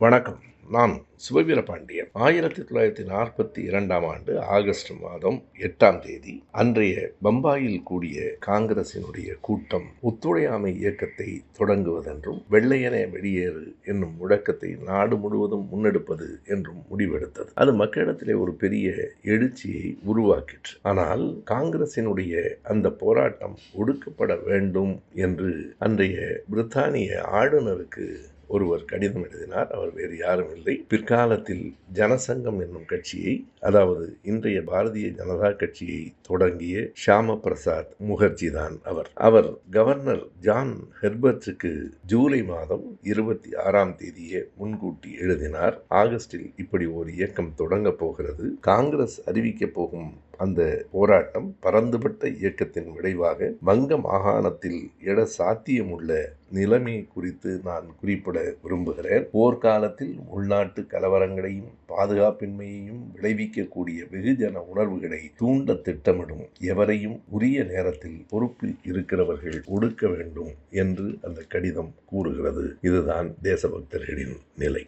வணக்கம். நான் சிவவீர பாண்டியன் ஆயிரத்தி தொள்ளாயிரத்தி நாற்பத்தி இரண்டாம் ஆண்டு ஆகஸ்ட் மாதம் எட்டாம் தேதி அன்றைய பம்பாயில் கூடிய காங்கிரசினுடைய கூட்டம் ஒத்துழையாமை இயக்கத்தை தொடங்குவதென்றும் வெள்ளையனே வெளியேறு என்னும் முழக்கத்தை நாடு முழுவதும் முன்னெடுப்பது என்றும் முடிவெடுத்தது. அது மக்களிடத்திலே ஒரு பெரிய எழுச்சியை உருவாக்கிற்று. ஆனால் காங்கிரசினுடைய அந்த போராட்டம் ஒடுக்கப்பட வேண்டும் என்று அன்றைய பிரித்தானிய ஆளுநருக்கு ஒருவர் கடிதம் எழுதினார் அவர் வேறு யாரும் இல்லை. பிற்காலத்தில் ஜனசங்கம் என்னும் கட்சியை அதாவது இன்றைய பாரதிய ஜனதா கட்சியை தொடங்கிய ஷியாம பிரசாத் முகர்ஜி தான் அவர். அவர் கவர்னர் ஜான் ஹெர்பர்ட்ஸுக்கு ஜூலை மாதம் இருபத்தி ஆறாம் தேதியே முன்கூட்டி எழுதினார். ஆகஸ்டில் இப்படி ஒரு இயக்கம் தொடங்க போகிறது. காங்கிரஸ் அறிவிக்க போகும் அந்த போராட்டம் பரந்துபட்ட இயக்கத்தின் விளைவாக வங்க மாகாணத்தில் எட சாத்தியமுள்ள நிலைமை குறித்து நான் குறிப்பிட விரும்புகிறேன். போர்க்காலத்தில் உள்நாட்டு கலவரங்களையும் பாதுகாப்பின்மையையும் விளைவிக்கக்கூடிய வெகுஜன உணர்வுகளை தூண்ட திட்டமிடும் எவரையும் உரிய நேரத்தில் பொறுப்பில் இருக்கிறவர்கள் ஒடுக்க வேண்டும் என்று அந்த கடிதம் கூறுகிறது. இதுதான் தேசபக்தர்களின் நிலை.